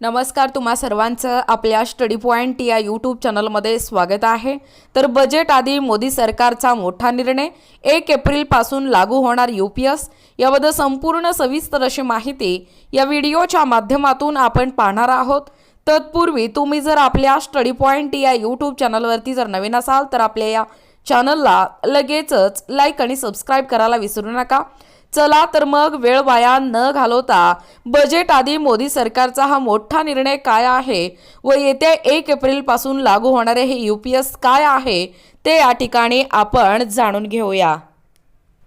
नमस्कार तुम्हा सर्वांचं आपल्या स्टडी पॉईंट या यूट्यूब चॅनलमध्ये स्वागत आहे. तर बजेट आधी मोदी सरकारचा मोठा निर्णय एक एप्रिलपासून लागू होणार यू पी एस याबद्दल संपूर्ण सविस्तर अशी माहिती या व्हिडिओच्या माध्यमातून आपण पाहणार आहोत. तत्पूर्वी तुम्ही जर आपल्या स्टडी पॉईंट या यूट्यूब चॅनलवरती जर नवीन असाल तर आपल्या या चॅनलला लगेचच लाईक आणि सबस्क्राईब करायला विसरू नका. चला तर मग वेळ वाया न घालवता बजेट आधी मोदी सरकारचा हा मोठा निर्णय काय आहे व येत्या एक एप्रिलपासून लागू होणारे हे यू पी एस काय आहे ते या ठिकाणी आपण जाणून घेऊया.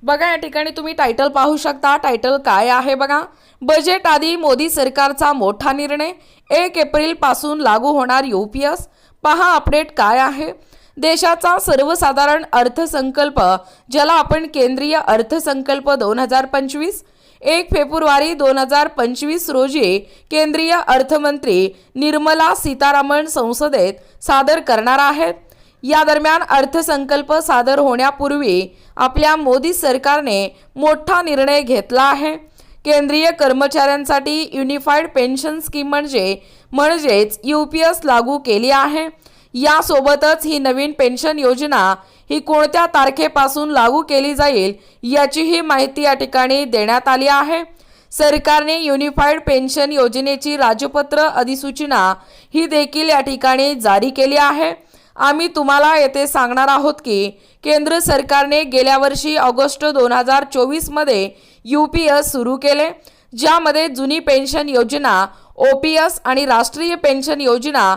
बघा या ठिकाणी तुम्ही टायटल पाहू शकता. टायटल काय आहे बघा? बजेट आधी मोदी सरकारचा मोठा निर्णय. एक एप्रिलपासून लागू होणार यू पी एस पहा अपडेट काय आहे. देशाचा सर्वसाधारण अर्थसंकल्प ज्याला आपण केंद्रीय अर्थसंकल्प दोन हजार पंचवीस एक फेब्रुवारी दोन हजार पंचवीस रोजी केंद्रीय अर्थमंत्री निर्मला सीतारामन संसदेत सादर करणार आहेत. या दरम्यान अर्थसंकल्प सादर होण्यापूर्वी आपल्या मोदी सरकारने मोठा निर्णय घेतला आहे. केंद्रीय कर्मचाऱ्यांसाठी युनिफाईड पेन्शन स्कीम म्हणजे म्हणजेच यू पी एस लागू केली आहे. यासोबतच ही नवीन पेन्शन योजना ही कोणत्या तारखेपासून लागू केली जाईल याचीही माहिती या ठिकाणी देण्यात आली आहे. सरकारने युनिफाईड पेन्शन योजनेची राजपत्र अधिसूचना ही देखील या ठिकाणी जारी केली आहे. आम्ही तुम्हाला येथे सांगणार आहोत की केंद्र सरकारने गेल्या वर्षी ऑगस्ट दोन हजार चोवीसमध्ये यू पी एस सुरू केले ज्यामध्ये जुनी पेन्शन योजना ओ पी आणि राष्ट्रीय पेन्शन योजना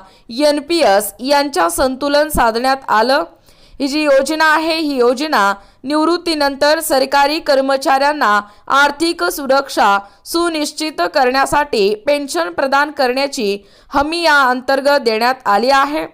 एन पी एस यांच्या संतुलन साधण्यात आलं. ही जी योजना आहे ही योजना निवृत्तीनंतर सरकारी कर्मचाऱ्यांना आर्थिक सुरक्षा सुनिश्चित करण्यासाठी पेन्शन प्रदान करण्याची हमी या अंतर्गत देण्यात आली आहे.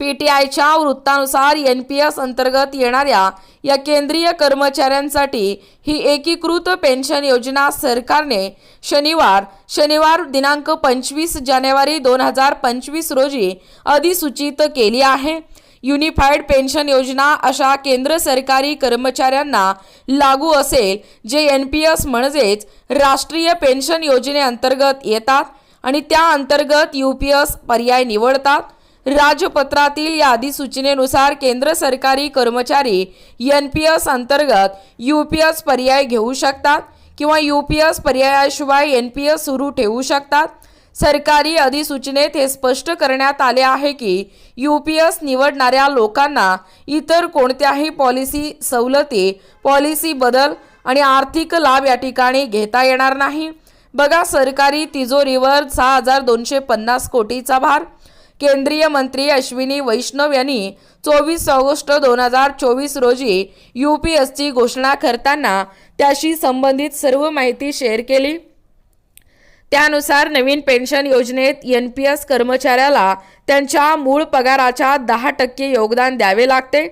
पी टी आयच्या वृत्तानुसार एन पी एस अंतर्गत येणाऱ्या या केंद्रीय कर्मचाऱ्यांसाठी ही एकीकृत पेन्शन योजना सरकारने शनिवार शनिवार दिनांक पंचवीस जानेवारी दोन हजार पंचवीस रोजी अधिसूचित केली आहे. युनिफाईड पेन्शन योजना अशा केंद्र सरकारी कर्मचाऱ्यांना लागू असेल जे एन पी एस म्हणजेच राष्ट्रीय पेन्शन योजनेअंतर्गत येतात आणि त्या अंतर्गत यू पी एस पर्याय निवडतात. राजपत्रातील या अधिसूचनेनुसार केंद्र सरकारी कर्मचारी एन पी एस अंतर्गत यू पी एस पर्याय घेऊ शकतात किंवा यू पी एस पर्यायाशिवाय एन पी एस सुरू ठेवू शकतात. सरकारी अधिसूचनेत हे स्पष्ट करण्यात आले आहे की यू पी एस निवडणाऱ्या लोकांना इतर कोणत्याही पॉलिसी सवलती पॉलिसी बदल आणि आर्थिक लाभ या ठिकाणी घेता येणार नाही. बघा सरकारी तिजोरीवर सहा हजार दोनशे पन्नास कोटीचा भार. केंद्रीय मंत्री अश्विनी वैष्णव यांनी चोवीस ऑगस्ट दोन हजार चोवीस रोजी यू पी एसची घोषणा करताना त्याशी संबंधित सर्व माहिती शेअर केली. त्यानुसार नवीन पेन्शन योजनेत एन पी एस कर्मचाऱ्याला त्यांच्या मूळ पगाराच्या दहा टक्के योगदान द्यावे लागते.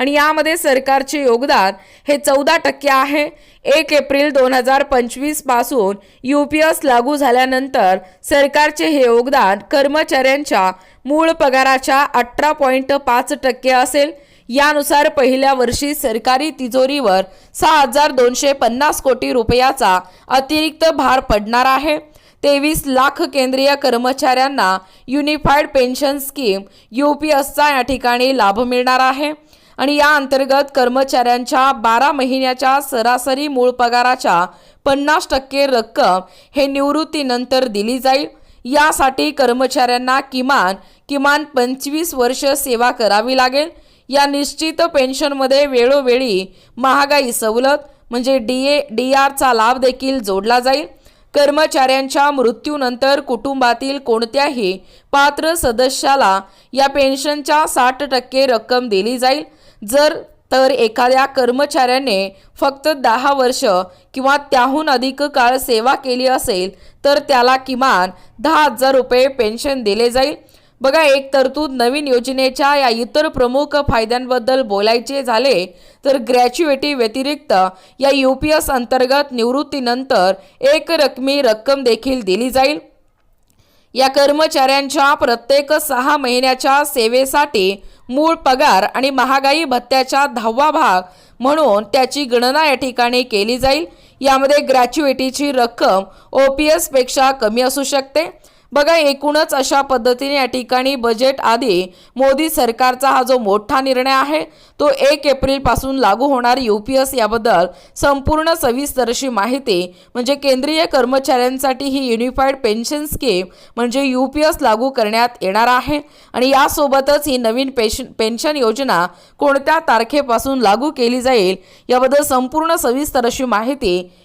आणि यामध्ये सरकारचे योगदान हे चौदा टक्के आहे. एक एप्रिल दोन हजार पंचवीसपासून यू पी एस लागू झाल्यानंतर सरकारचे हे योगदान कर्मचाऱ्यांच्या मूळ पगाराच्या अठरा पॉईंट पाच टक्के असेल. यानुसार पहिल्या वर्षी सरकारी तिजोरीवर सहा हजार दोनशे पन्नास कोटी रुपयाचा अतिरिक्त भार पडणार आहे. तेवीस लाख केंद्रीय कर्मचाऱ्यांना unified pension scheme U P एसचा या ठिकाणी लाभ मिळणार आहे. आणि या अंतर्गत कर्मचाऱ्यांच्या बारा महिन्याच्या सरासरी मूळ पगाराच्या पन्नास टक्के रक्कम हे निवृत्तीनंतर दिली जाईल. यासाठी कर्मचाऱ्यांना किमान किमान पंचवीस वर्ष सेवा करावी लागेल. या निश्चित पेन्शनमध्ये वेळोवेळी महागाई सवलत म्हणजे डी ए डी आरचा लाभ देखील जोडला जाईल. कर्मचाऱ्यांच्या मृत्यूनंतर कुटुंबातील कोणत्याही पात्र सदस्याला या पेन्शनच्या साठ टक्के रक्कम दिली जाईल. जर तर एखाद्या कर्मचाऱ्याने फक्त दहा वर्ष किंवा त्याहून अधिक काळ सेवा केली असेल तर त्याला किमान दहा हजार रुपये पेन्शन दिले जाईल. बघा एक तरतूद नवीन योजनेच्या या इतर प्रमुख फायद्यांबद्दल बोलायचे झाले तर ग्रॅच्युएटी व्यतिरिक्त या यू पी एस अंतर्गत निवृत्तीनंतर एक रकमी रक्कम देखील दिली जाईल. या कर्मचाऱ्यांच्या प्रत्येक सहा महिन्याच्या सेवेसाठी मूळ पगार आणि महागाई भत्त्याचा दहावा भाग म्हणून त्याची गणना या ठिकाणी केली जाईल. यामध्ये ग्रॅच्युएटीची रक्कम ओ पी एसपेक्षा कमी असू शकते. बघा एकूणच अशा पद्धतीने या ठिकाणी बजेट आधी मोदी सरकारचा हा जो मोठा निर्णय आहे तो एक एप्रिलपासून लागू होणार एस याबद्दल संपूर्ण सविस्तरशी माहिती म्हणजे केंद्रीय कर्मचाऱ्यांसाठी ही युनिफाईड पेन्शन स्कीम म्हणजे यू पी एस लागू करण्यात येणार आहे. आणि यासोबतच ही नवीन पेश पेन्शन योजना कोणत्या तारखेपासून लागू केली जाईल याबद्दल संपूर्ण सविस्तर अशी माहिती